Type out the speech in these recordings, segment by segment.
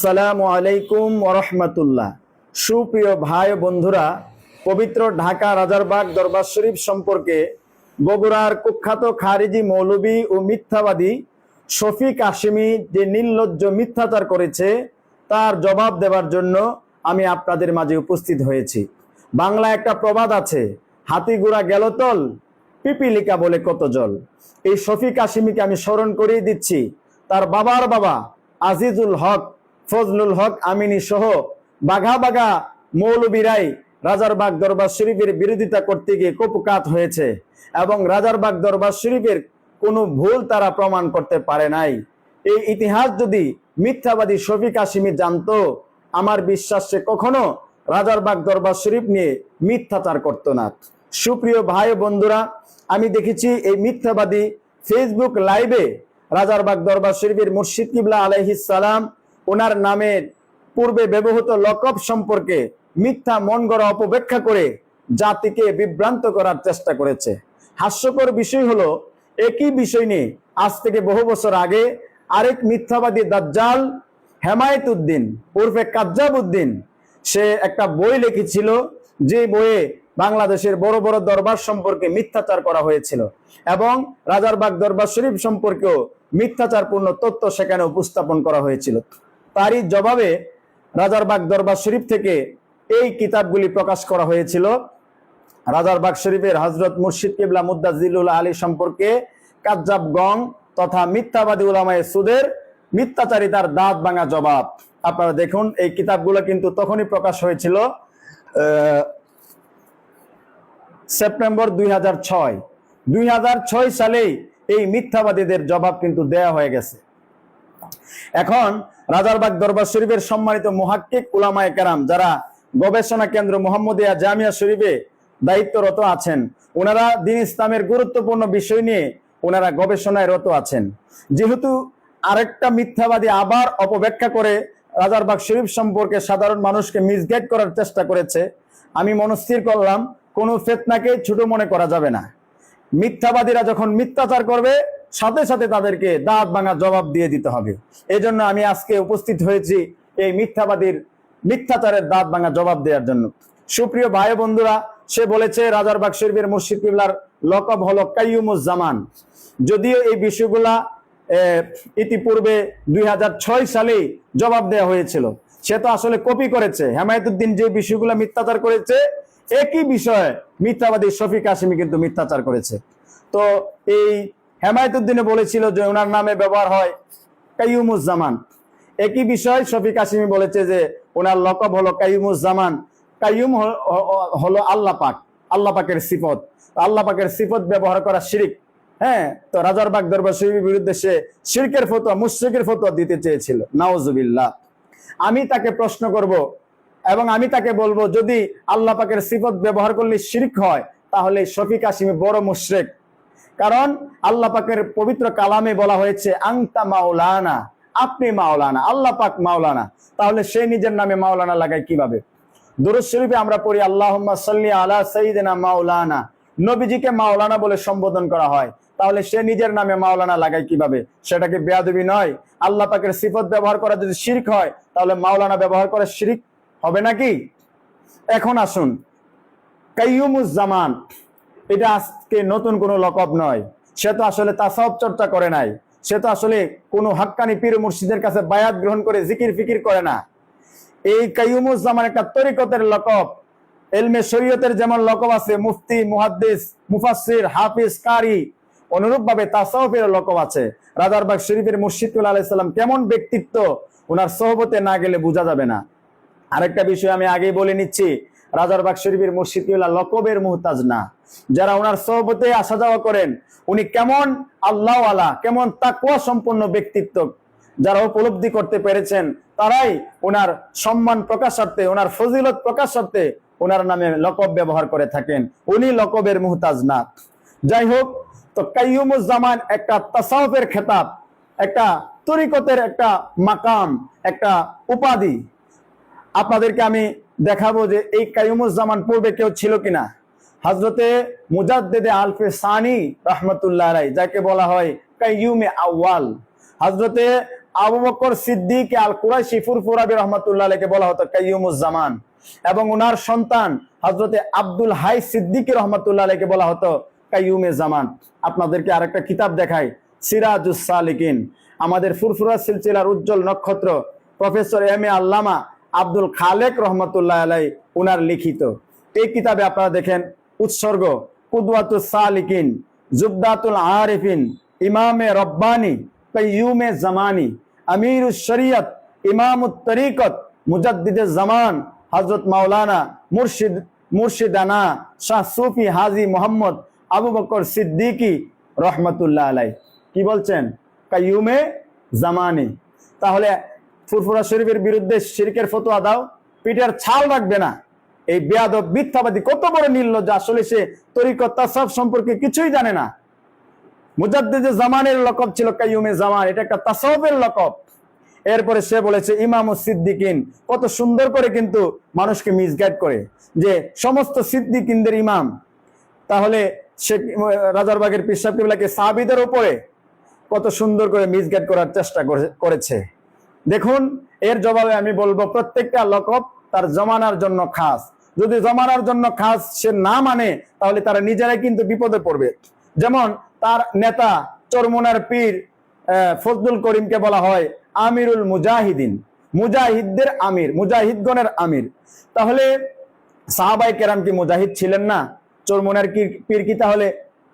আসসালামু আলাইকুম ওরহমতুল্লাহ সুপ্রিয় ভাই বন্ধুরা, পবিত্র ঢাকা রাজারবাগ দরবার শরীফ সম্পর্কে বগুড়ার কুখ্যাত খারিজি মৌলবী ও মিথ্যাবাদী শফিক আশিমি যে নির্লজ্জ মিথ্যাচার করেছে, তার জবাব দেওয়ার জন্য আমি আপনাদের মাঝে উপস্থিত হয়েছি। বাংলা একটা প্রবাদ আছে, হাতিগুড়া গেল তল, পিপিলিকা বলে কত জল। এই শফিক আশিমিকে আমি স্মরণ করিয়ে দিচ্ছি, তার বাবার বাবা আজিজুল হক ফজলুল হক আমিনী সহ বাঘা বাঘা মৌলবীরাই রাজারবাগ দরবার শরীফের বিরোধিতা করতে গিয়ে কপুকাত হয়েছে এবং রাজারবাগ দরবার শরীফের কোনো ভুল তারা প্রমাণ করতে পারে নাই। এই ইতিহাস যদি মিথ্যাবাদী শফিক আশিমি জানত, আমার বিশ্বাস সে কখনো রাজারবাগ দরবার শরীফ নিয়ে মিথ্যাচার করত না। সুপ্রিয় ভাই বন্ধুরা, আমি দেখেছি এই মিথ্যাবাদী ফেসবুক লাইভে রাজারবাগ দরবার শরীফের মুর্শিদ কিবলা সালাম ওনার নামের পূর্বে ব্যবহৃত লকব সম্পর্কে মিথ্যা মন গড়া অপব্যাখ্যা করে জাতিকে বিভ্রান্ত করার চেষ্টা করেছে। হাস্যকর বিষয় হলো, একই বিষয় নিয়ে আজ থেকে বহু বছর আগে আরেক মিথ্যাবাদী দাজ্জাল হেমায়েত উদ্দিন ওরফে কাজ্জাব উদ্দিন, সে একটা বই লিখেছিল, যে বইয়ে বাংলাদেশের বড় বড় দরবার সম্পর্কে মিথ্যাচার করা হয়েছিল এবং রাজারবাগ দরবার শরীফ সম্পর্কেও মিথ্যাচারপূর্ণ তথ্য সেখানে উপস্থাপন করা হয়েছিল। তারই জবাবে রাজারবাগ দরবার শরীফ থেকে এই কিতাবগুলি প্রকাশ করা হয়েছিল। রাজারবাগ শরীফের হজরত মুর্শিদ কিবলা মুদাজিলুল আলী সম্পর্কে কাজ্জাব গং তথা মিথ্যাবাদী উলামায় সুদের মিথ্যাচারিতার দাঁত ভাঙা জবাব। আপনারা দেখুন, এই কিতাবগুলো কিন্তু তখনই প্রকাশ হয়েছিল সেপ্টেম্বর দুই হাজার ছয়। দুই হাজার ছয় সালেই এই মিথ্যাবাদীদের জবাব কিন্তু দেয়া হয়ে গেছে। এখন রাজারবাগ দরবার শরীফের সম্মানিত মুহাক্কিক উলামায় কেরাম যারা গবেষণা কেন্দ্র মোহাম্মদিয়া জামিয়া শরীফে দায়িত্বরত আছেন ওনারা দিন ইসলামের গুরুত্বপূর্ণ বিষয় নিয়ে ওনারা গবেষণায় রত আছেন। যেহেতু আরেকটা মিথ্যাবাদী আবার অপব্যাখ্যা করে রাজারবাগ শরীফ সম্পর্কে সাধারণ মানুষকে মিসগাইড করার চেষ্টা করেছে, আমি মনস্থির করলাম, কোনো ফেতনাকে ছোট মনে করা যাবে না। মিথ্যাবাদীরা যখন মিথ্যাচার করবে সাথে সাথে তাদেরকে দাঁত ভাঙা জবাব দিয়ে দিতে হবে। এই জন্য আমি আজকে উপস্থিত হয়েছি এই মিথ্যাবাদীর, মিথ্যাচারের দাঁত ভাঙা জবাব দেওয়ার জন্য। সুপ্রিয় ভাই বন্ধুরা, সে বলেছে রাজারবাগ শরীফের মুর্শিদ কিবলার লকব হলো কাইয়ুমুজ্জামান। যদিও এই বিষয়গুলা ইতিপূর্বে দুই সালেই জবাব দেওয়া হয়েছিল। সে তো আসলে কপি করেছে। হেমায়তুদ্দিন যে বিষয়গুলো মিথ্যাচার করেছে, একই বিষয়ে মিথ্যাবাদী শফিক কাশিমি কিন্তু মিথ্যাচার করেছে। তো এই হেমায়তুদ্দিনে বলেছিল যে ওনার নামে ব্যবহার হয় কাইয়ুমুজ্জামান। একই বিষয় শফিক কাশিমি বলেছে যে ওনার লকব হলো কাইয়ুমুজ্জামান। কাইয়ুম হলো আল্লাহ পাক, আল্লাহ পাকের সিফত। আল্লাহ পাকের সিফত ব্যবহার করা শিরিক। হ্যাঁ তো রাজারবাগ দরবার শরীফের বিরুদ্ধে সে শিরকের ফতোয়া, মুশ্রিকের ফতোয়া দিতে চেয়েছিল। নাওজুবিল্লাহ আমি তাকে প্রশ্ন করব এবং আমি তাকে বলব, যদি আল্লাহ পাকের সিফত ব্যবহার করলে শিরিক হয়, তাহলে শফিক আসিমি বড় মুশরিক। কারণ আল্লাহ পাকের পবিত্র কালামে বলা হয়েছে, আংতা মাওলানা। আপনি মাওলানা, আল্লাহ পাক মাওলানা। তাহলে সে নিজের নামে মাওলানা লাগায় কীভাবে? দুরুদ শরীফে আমরা পড়ি আল্লাহ সাল্লি আলা সাইদিনা মাওলানা। নবীজিকে মাওলানা বলে সম্বোধন করা হয়। তাহলে সে নিজের নামে মাওলানা লাগায় কীভাবে? সেটাকে বেয়াদবি নয়। আল্লাহ পাকের সিফত ব্যবহার করা যদি শিরিক হয়, তাহলে মাওলানা ব্যবহার করা শিরিক হবে নাকি? এখন আসুন। কাইয়ুমুজ্জামান এটা আজকে নতুন কোনো লকব নয়। সে তো আসলে তাসাউফ চর্চা করে নাই। সে তো আসলে কোনো হাক্কানি পীর মুর্শিদের কাছে বায়াত গ্রহণ করে জিকির ফিকির করে না। এই কাইয়ুমুজ্জামান একটা তরিকতের লকব এলমে শরীয়তের যেমন লকব আছে, মুফতি, মুহাদ্দিস, মুফাসসির, হাফিজ, কারি অনুরূপ ভাবে তাসাউফের লকব আছে রাজারবাগ শরীফের মুর্শিদুল আলাইসাল্লাম কেমন ব্যক্তিত্ব, ওনার সহবতে না গেলে বোঝা যাবে না। আরেকটা বিষয় আমি আগেই বলে নিচ্ছি রাজারবাগ শরীফের মুর্শিদুল্লাহ লকবের মুহতাজ না। যারা ওনার সহবতে আসা যাওয়া করেন, উনি কেমন আল্লাহ আলা কেমন তাকুয়া সম্পন্ন ব্যক্তিত্ব যারা উপলব্ধি করতে পেরেছেন, তারাই ওনার সম্মান প্রকাশার্থে ওনার ফজিলত প্রকাশার্থে ওনার নামে লকব ব্যবহার করে থাকেন। উনি লকবের মুহতাজ না। যাই হোক, তো কাইয়ুমুজ্জামান একটা তাসাউফের খেতাব, একটা তরিকতের একটা মাকাম, একটা উপাধি। আপনাদেরকে আমি দেখাবো যে এই কাইমুজ্জামান পূর্বে কেউ ছিল কিনা। হজরতে মুজাদ্দেদে আলফে সানি রহমতুল্লাহ রাই যাকে বলা হয় কাইয়ুমে আউয়াল। হজরতে আবু বকর সিদ্দিক আল কুরাইশি ফুরফুরাবি রহমতুল্লাহ আলাইকে বলা হতো কাইয়ুমুজ্জামান এবং উনার সন্তান হজরতে আব্দুল হাই সিদ্দিকী রহমতুল্লাহ আলাইকে বলা হতো কাইয়ুমে জামান। আপনাদেরকে আরেকটা কিতাব দেখাই, সিরাজুস সালিকিন। আমাদের ফুরফুরা সিলসিলার উজ্জ্বল নক্ষত্র প্রফেসর এম এ আল্লামা আব্দুল খালেক রহমতুল্লাহ আলাই উনার লিখিত। এই কিতাবে আপনারা দেখেন উৎসর্গ কুদওয়াতুস সালিকিন, জুবদাতুল আরিফিন, ইমামে রব্বানি, কাইয়ুমে জামানি, আমিরুস শরিয়ত, ইমামুত তরিকত, মুজাদ্দিদে জামান হজরত মাওলানা মুর্শিদ, মুর্শিদানা শাহ সুফি হাজি মোহাম্মদ আবু বকর সিদ্দিকি রহমতুল্লাহ আলাই কি বলছেন? কাইয়ুমে জামানি। তাহলে ফুরফুরা শরীফের বিরুদ্ধে শিরকের ফতোয়া দাও, পিঠের ছাল রাখবে না। এই বেয়াদব, মিথ্যাবাদী, কত বড় নির্লজ্জ, আসলে সে তরিকত তাসাব সম্পর্কে কিছুই জানে না। জামানের লকব ছিল কাইয়ুমে জামান, এটা একটা লকব। এরপরে সে বলেছে, ইমাম ও সিদ্দিকিন, কত সুন্দর করে কিন্তু মানুষকে মিসগাইড করে, যে সমস্ত সিদ্দিকিনদের ইমাম, তাহলে সে রাজারবাগের পিসাব কিবলাকে সাহাবিদের উপরে কত সুন্দর করে মিসগাইড করার চেষ্টা করে- করেছে। দেখুন, এর জবাবে আমি বলব, প্রত্যেকটা লকব তার জমানার জন্য খাস। যদি জমানার জন্য খাস সে না মানে তাহলে তারা নিজেরাই কিন্তু বিপদে পড়বে। যেমন তার নেতা চরমুনার পীর ফজলুল করিমকে বলা হয় আমিরুল মুজাহিদিন। মুজাহিদদের আমির, মুজাহিদগণের আমির। তাহলে সাহাবাই কেরাম কি মুজাহিদ ছিলেন না? চরমুনার পীর কি তাহলে?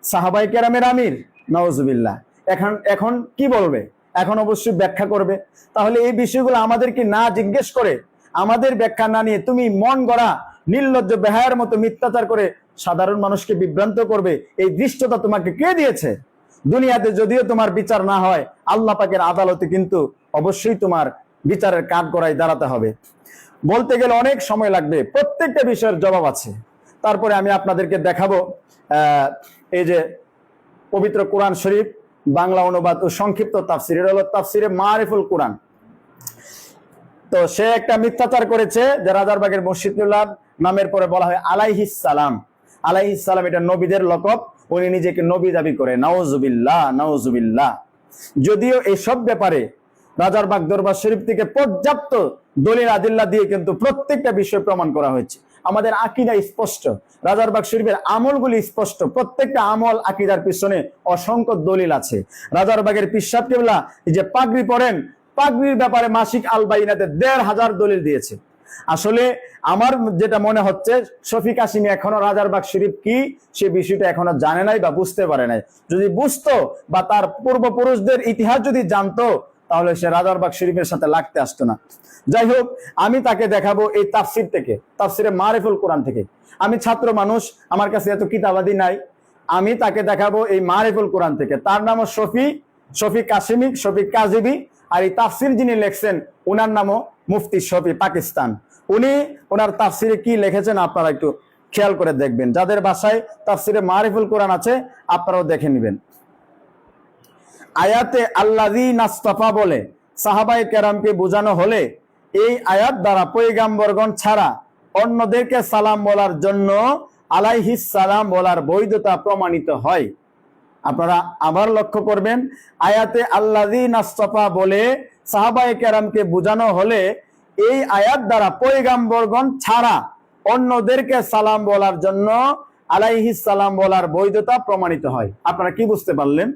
সাহাবাই কেরামের আমির? নওয়াজুবিল্লাহ এখন এখন কি বলবে? এখন অবশ্যই ব্যাখ্যা করবে। তাহলে এই বিষয়গুলো আমাদেরকে না জিজ্ঞেস করে? আমাদের ব্যাখ্যা না নিয়ে তুমি মন গড়া নির্লজ্জ বেহায়ের মতো মিথ্যাচার করে সাধারণ মানুষকে বিভ্রান্ত করবে, এই দৃষ্টতা তোমাকে কে দিয়েছে? দুনিয়াতে যদিও তোমার বিচার না হয়, আল্লাহ পাকের আদালতে কিন্তু অবশ্যই তোমার বিচারের কাঠ গড়ায় দাঁড়াতে হবে। বলতে গেলে অনেক সময় লাগবে, প্রত্যেকটা বিষয়ের জবাব আছে। তারপরে আমি আপনাদেরকে দেখাবো এই যে পবিত্র কোরআন শরীফ, বাংলা অনুবাদ ও সংক্ষিপ্ত তাফসির। তাফসিরে মারিফুল কোরআন। তো সে একটা মিথ্যাচার করেছে যে রাজারবাগের মসজিদুল্লাহ নামের পরে বলা হয় আলাইহিস সালাম আলাইহিস সালাম এটা নবীদের লকব, উনি নিজেকে নবী দাবি করে। নাউজুবিল্লাহ নাউজুবিল্লাহ। যদিও এসব ব্যাপারে রাজারবাগ দরবার শরীফ থেকে পর্যাপ্ত দলিল, আদিল্লা দিয়ে কিন্তু প্রত্যেকটা বিষয় প্রমাণ করা হয়েছে। আমাদের আকিদা স্পষ্ট। রাজারবাগ শরীফের আমলগুলি স্পষ্ট। প্রত্যেকটা আমল আকিদার পিছনে অসংখ্য দলিল আছে। রাজারবাগের পিসাব কেবলা যে পাগড়ি পরেন, পাগড়ির ব্যাপারে মাসিক আলবাইনাতে দেড় হাজার দলিল দিয়েছে। আসলে আমার যেটা মনে হচ্ছে, শফিক আসিমি এখনও রাজারবাগ শরীফ কি, সে বিষয়টা এখনও জানে নাই বা বুঝতে পারে নাই। যদি বুঝতো বা তার পূর্বপুরুষদের ইতিহাস যদি জানতো, তাহলে সে রাজারবাগ শরীফের সাথে লাগতে আসতো না। যাই হোক, আমি তাকে দেখাবো এই তাফসির থেকে, তাফসিরে মারিফুল কোরআন থেকে। আমি ছাত্র মানুষ, আমার কাছে এত কিতাবাদি নাই। আমি তাকে দেখাবো এই মারিফুল কোরআন থেকে। তার নাম শফি শফি কাশিমি শফি কাজিবি। আর এই তাফসির যিনি লেখছেন ওনার নামও মুফতি শফি, পাকিস্তান। উনি ওনার তাফসিরে কি লিখেছেন আপনারা একটু খেয়াল করে দেখবেন। যাদের বাসায় তাফসিরে মারিফুল কোরআন আছে, আপনারাও দেখে নেবেন। আয়াতে আল্লাদি নাস্তফা বলে সাহাবাই কেরামকে বোঝানো হলে, এই আয়াত দ্বারা পৈগাম্বরগণ ছাড়া অন্যদেরকে সালাম বলার জন্য আলাইহিস সালাম বলার বৈধতা প্রমাণিত হয়। আপনারা আবার লক্ষ্য করবেন, আয়াতে আল্লাদি নাস্তফা বলে সাহাবাই কেরামকে বোঝানো হলে এই আয়াত দ্বারা পৈগাম্বরগণ ছাড়া অন্যদেরকে সালাম বলার জন্য আলাইহিস সালাম বলার বৈধতা প্রমাণিত হয়। আপনারা কি বুঝতে পারলেন?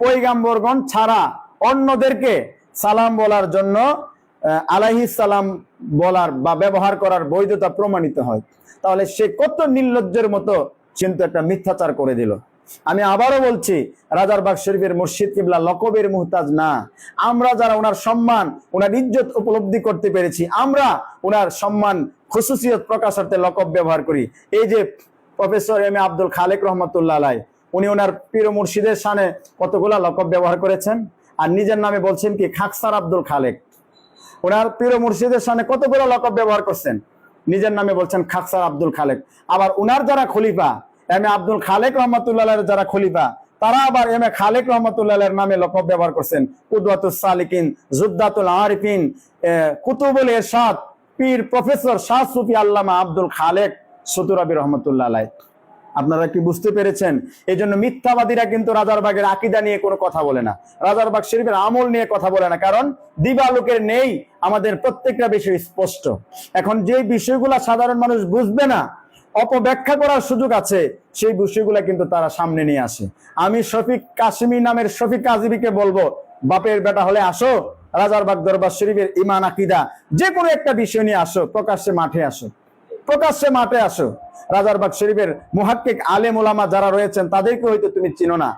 পৈগাম্বরগণ ছাড়া অন্যদেরকে সালাম বলার জন্য আলাইহিস সালাম বলার বা ব্যবহার করার বৈধতা প্রমাণিত হয়। তাহলে সে কত নির্লজ্জের মতো কিন্তু একটা মিথ্যাচার করে দিল। আমি আবারও বলছি রাজারবাগ শরীফের মসজিদ কিবলা লকবের মুহতাজ না। আমরা যারা ওনার সম্মান, ওনার ইজ্জত উপলব্ধি করতে পেরেছি, আমরা ওনার সম্মান খুশুসিয়ত প্রকাশার্থে লকব ব্যবহার করি। এই যে প্রফেসর এম আব্দুল খালেক রহমতুল্লাহ উনি ওনার পীর মুর্শিদের সানে কতগুলা লকব ব্যবহার করেছেন? আর নিজের নামে বলছেন কি, খাকসার আব্দুল খালেক। ওনার পীর মুর্শিদের সামনে কতগুলো লকব ব্যবহার করছেন? নিজের নামে বলছেন খাকসার আব্দুল খালেক। আবার উনার যারা খলিফা এম এ আব্দুল খালেক রহমতুল্লাহ যারা খলিফা, তারা আবার এম এ খালেক রহমতুল্লাহ নামে লকব ব্যবহার করছেন। কুদওয়াতুল সালিকিন, জুদ্দাতুল আরিফিন কুতুবুল এরশাদ পীর প্রফেসর শাহ সুফি আল্লামা আব্দুল খালেক সুতুরাবি রহমতুল্লাহ আপনারা কি বুঝতে পেরেছেন? এই জন্য মিথ্যাবাদীরা কিন্তু রাজারবাগের আকিদা নিয়ে কোনো কথা বলে না। রাজারবাগ শরীফের আমল নিয়ে কথা বলে না। কারণ দিবালোকের নেই, আমাদের প্রত্যেকটা বিষয় স্পষ্ট। এখন যে বিষয়গুলা সাধারণ মানুষ বুঝবে না অপব্যাখ্যা করার সুযোগ আছে। সেই বিষয়গুলা কিন্তু তারা সামনে নিয়ে আসে। আমি শফিক কাশ্মী নামের শফিক কাজিবিকে বলব, বাপের বেটা হলে আসো রাজারবাগ দরবার শরীফের ইমান আকিদা যে কোনো একটা বিষয় নিয়ে আসো, প্রকাশ্যে মাঠে আসো। প্রকাশ্যে মাঠে আসো। রাজারবাগ শরীফের মুহাক্কিক আলেম ওলামা যারা রয়েছেন, তাদেরকে হয়তো তুমি চিনো না।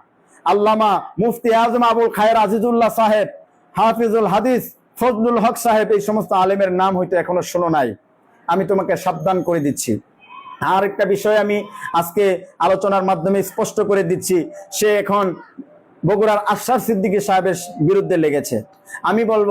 আল্লামা মুফতি আজম আবুল খায়ের আজিজুল্লাহ সাহেব, হাফিজুল হাদিস, ফজলুল হক সাহেব, এই সমস্ত আলেমের নাম হয়তো এখনও শোনো নাই। আমি তোমাকে সাবধান করে দিচ্ছি। আর একটা বিষয় আমি আজকে আলোচনার মাধ্যমে স্পষ্ট করে দিচ্ছি, সে এখন বগুড়ার আশরাফ সিদ্দিকী সাহেবের বিরুদ্ধে লেগেছে। আমি বলব,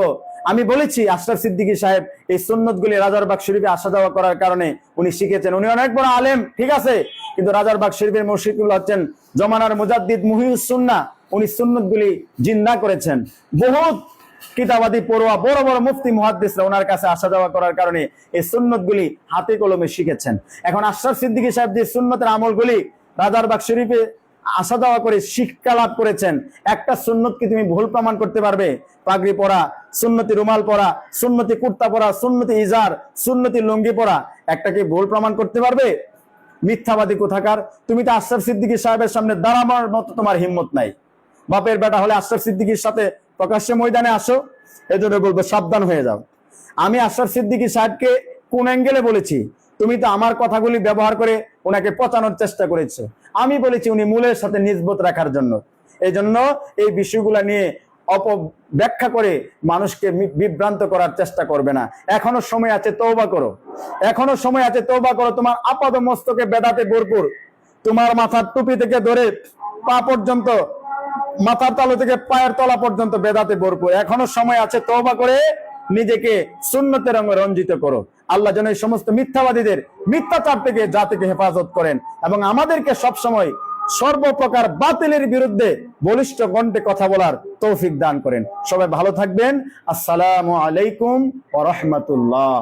আমি বলেছি আশরাফ সিদ্দিকী সাহেব এই সুন্নতগুলি রাজারবাগ শরীফে আসা যাওয়া করার কারণে উনি শিখেছেন। উনি অনেক বড় আলেম, ঠিক আছে? কিন্তু রাজারবাগ শরীফের মুর্শিদুল হচ্ছেন জমানার মুজাদ্দিদ মুহিউস সুন্না উনি সুন্নতগুলি জিন্দা করেছেন। বহুত কিতাবাদি পড়ুয়া, বড় বড় মুফতি, মুহাদ্দিসরা ওনার কাছে আসা যাওয়া করার কারণে এই সুন্নতগুলি হাতে কলমে শিখেছেন। এখন আশরাফ সিদ্দিকী সাহেব যে সুন্নতের আমলগুলি রাজারবাগ শরীফে আসা যাওয়া করে শিক্ষা লাভ করেছেন, একটা সুন্নত কি তুমি ভুল প্রমাণ করতে পারবে? পাগড়ি পরা, সুন্নতি রুমাল পরা, সুন্নতি কুর্তা পরা, সুন্নতি ইজার, সুন্নতি লুঙ্গি পরা, একটা কি ভুল প্রমাণ করতে পারবে? মিথ্যাবাদী কোথাকার? তুমি তো আশরাফ সিদ্দিকী সাহেবের সামনে দাঁড়াবার মতো তোমার হিম্মত নাই। বাপের বেটা হলে আশরাফ সিদ্দিকীর সাথে প্রকাশ্যে ময়দানে আসো এই জন্য বলব সাবধান হয়ে যাও। আমি আশরাফ সিদ্দিকী সাহেবকে কোন অ্যাঙ্গেলে বলেছি? তুমি তো আমার কথাগুলি ব্যবহার করে ওনাকে পচানোর চেষ্টা করেছ। আমি বলেছি উনি মূলের সাথে নিজবত রাখার জন্য। এই জন্য এই বিষয়গুলা নিয়ে অপব্যাখ্যা করে মানুষকে বিভ্রান্ত করার চেষ্টা করবে না। এখনও সময় আছে তৌবা করো। এখনও সময় আছে তৌবা করো। তোমার আপাদ মস্তকে বেদাতে ভরপুর। তোমার মাথার টুপি থেকে ধরে পা পর্যন্ত মাথার তালু থেকে পায়ের তলা পর্যন্ত বেদাতে ভরপুর। এখনও সময় আছে, তওবা করে নিজেকে সুন্নতের রঙে রঞ্জিত করো। আল্লাহ যেন এই সমস্ত মিথ্যাবাদীদের মিথ্যাচার থেকে জাতিকে হেফাজত করেন এবং আমাদেরকে সব সময় সর্বপ্রকার বাতিলের বিরুদ্ধে বলিষ্ঠ কণ্ঠে কথা বলার তৌফিক দান করেন। সবাই ভালো থাকবেন। আসসালামু আলাইকুম ওয়া রাহমাতুল্লাহ।